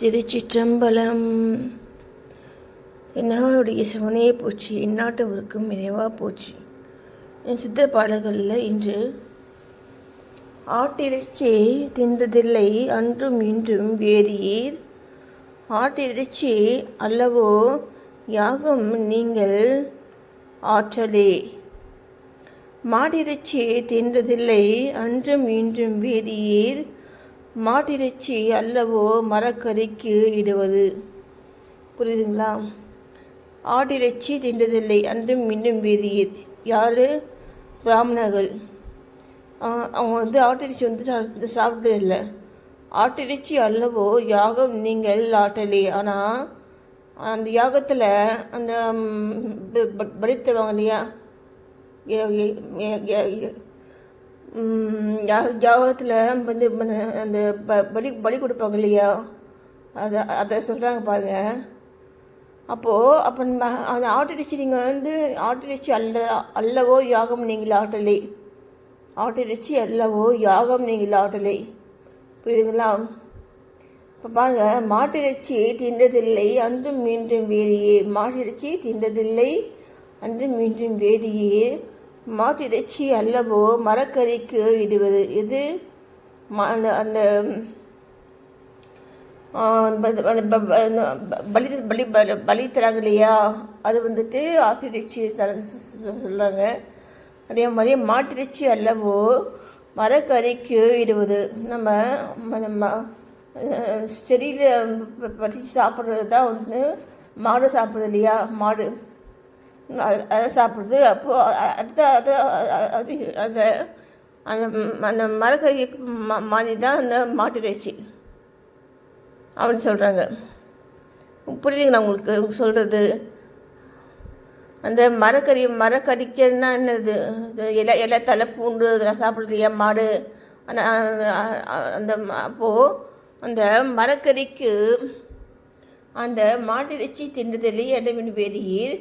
திருச்சிற்றம்பலம் என்னாளுடைய சிவனையே போச்சு இந்நாட்டவருக்கும் இறைவா போச்சு. என் சித்திர பாடல்களில் இன்று ஆட்டிறைச்சி தின்றதில்லை அன்றும் இன்றும் வேதியீர் ஆட்டிறைச்சி அல்லவோ யாகம் நீங்கள் ஆற்றலே. மாட்டிறைச்சி தின்றதில்லை அன்றும் இன்றும் வேதியீர் மாட்டிறைச்சி அல்லவோ மரக்கறிக்கு இடுவது. புரியுதுங்களா? ஆட்டிறைச்சி தின்றதில்லை அன்றும் மின்னும் வீதியில். யார்? பிராமணர்கள் அவங்க வந்து ஆட்டிறைச்சி வந்து சா சாப்பிட்டதில்லை ஆட்டிறைச்சி அல்லவோ யாகம் நீங்கள் ஆட்டலே. ஆனால் அந்த யாகத்தில் அந்த படித்தவங்க இல்லையா? ஏ- ஏ- யாகத்தில் வந்து அந்த ப பலி பலி கொடுப்பாங்க இல்லையா? அதை அதை சொல்கிறாங்க பாருங்க. அப்போது அப்போ அந்த ஆட்டிறைச்சி நீங்கள் வந்து ஆட்டிறைச்சி அல்ல அல்லவோ யாகம் நீங்கள் ஆட்டலை ஆட்டிறைச்சி அல்லவோ யாகம் நீங்கள் ஆட்டலை புரியுதுங்களா? இப்போ பாருங்க மாட்டிறைச்சி தின்றதில்லை அன்றும் மீண்டும் வேதியே. மாட்டிறைச்சி தின்றதில்லை அன்றும் மீண்டும் வேதியே. மாட்டிறைச்சி அல்லவோ மரக்கறிக்கு இடுவது இது அந்த அந்த பலி பலி பலி பலி தராங்க இல்லையா? அது வந்துட்டு ஆட்டிறைச்சி தர சொல்கிறாங்க அதே மாதிரி மாட்டிறைச்சி அல்லவோ மரக்கறிக்கு இடுவது நம்ம ம- நம்ம செடியில் பறித்து சாப்பிட்றது தான் வந்து மாடு சாப்பிட்றது இல்லையா? மாடு. அது அதை சாப்பிட்றது அப்போது அடுத்த அது அது அந்த அந்த அந்த மரக்கறி மா- மாதிரி தான் அந்த மாட்டிறைச்சி அப்படின்னு சொல்கிறாங்க புரியுதுங்களா உங்களுக்கு? சொல்கிறது அந்த மரக்கறி மரக்கறிக்கன்னா என்னது? இலை இலை தலை பூண்டு இதெல்லாம் சாப்பிடுறது இல்லையா? மாடு. அந்த அந்த- அப்போது அந்த மரக்கறிக்கு அந்த மாட்டிறைச்சி தின்றதில்லை இடமின் வேதியில்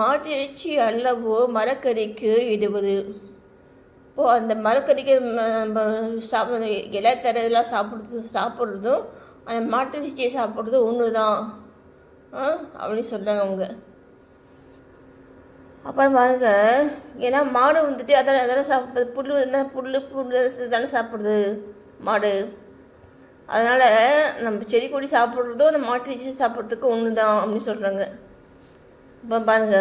மாட்டிறைச்சி அல்லவோ மரக்கறிக்கு இடுவது. இப்போது அந்த மரக்கறிக்கு சாப்பிட இலை தர இதெல்லாம் சாப்பிட்றது சாப்பிட்றதும் அந்த மாட்டு இறைச்சியை சாப்பிட்றதும் ஒன்று தான் அப்படின்னு சொல்கிறாங்க அவங்க. அப்புறம் பாருங்க ஏன்னா மாடு வந்துட்டு அதான் அதெல்லாம் சாப்பிடுது புல் என்ன புல் புல் தானே சாப்பிடுது மாடு. அதனால் நம்ம செடி கொடி சாப்பிட்றதும் அந்த மாட்டு இறைச்சி சாப்பிட்றதுக்கு ஒன்று தான் அப்படின்னு சொல்கிறாங்க இப்போ பாருங்க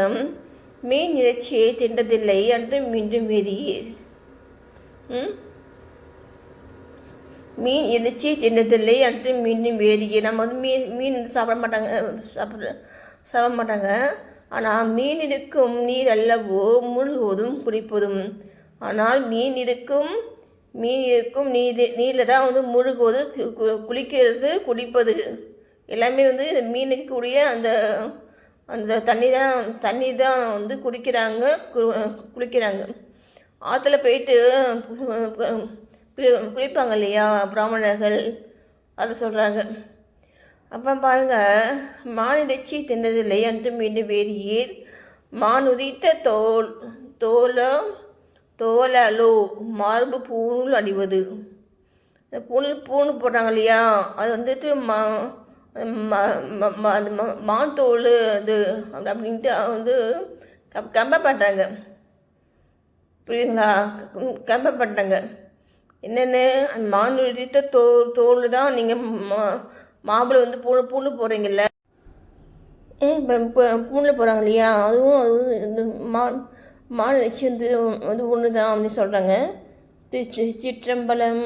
மீன் இறைச்சியை தின்றதில்லை என்று மீண்டும் வேதியே மீன் இறைச்சி தின்றதில்லை என்று மீண்டும் வேதியை நம்ம வந்து மீன் மீன் வந்து சாப்பிட மாட்டாங்க சாப்பிட சாப்பிட மாட்டாங்க. ஆனால் மீன் இருக்கும் நீர் அல்லவோ முழுவதும் குடிப்பதும். ஆனால் மீன் இருக்கும் மீன் இருக்கும் நீர் நீரில் தான் வந்து முழுகுவது கு- கு- குளிக்கிறது குடிப்பது. எல்லாமே வந்து மீனுக்கு கூடிய அந்த அந்த தண்ணி தான் தண்ணி தான் வந்து குடிக்கிறாங்க குளிக்கிறாங்க. ஆற்றுல போயிட்டு குளிப்பாங்க இல்லையா பிராமணர்கள்? அதை சொல்கிறாங்க அப்புறம் பாருங்கள் மானிடச்சி தின்னதில்லை என்று மீண்டும் வேதியீர் மான் உதித்த தோல் தோலோ தோலலோ மார்பு பூணூல் அடிவது இந்த பூணூல் பூணு போடுறாங்க இல்லையா அது வந்துட்டு மா மாத்தோல் அது அப்படி- அப்படின்ட்டு வந்து கம் கம்பேர் பண்ணுறாங்க புரியுதுங்களா? கம்பேர் பண்ணுறாங்க என்னென்ன? அந்த மான் தோ தோல் தோல் தான் நீங்கள் மா மாம்பழம் வந்து பூணு பூண்டு போகிறீங்கல்ல ம் பூணில் போகிறாங்க இல்லையா? அதுவும் அதுவும் இந்த மா மான் வச்சு வந்து வந்து ஒன்று தான் அப்படின்னு சொல்கிறாங்க சிற்றம்பலம்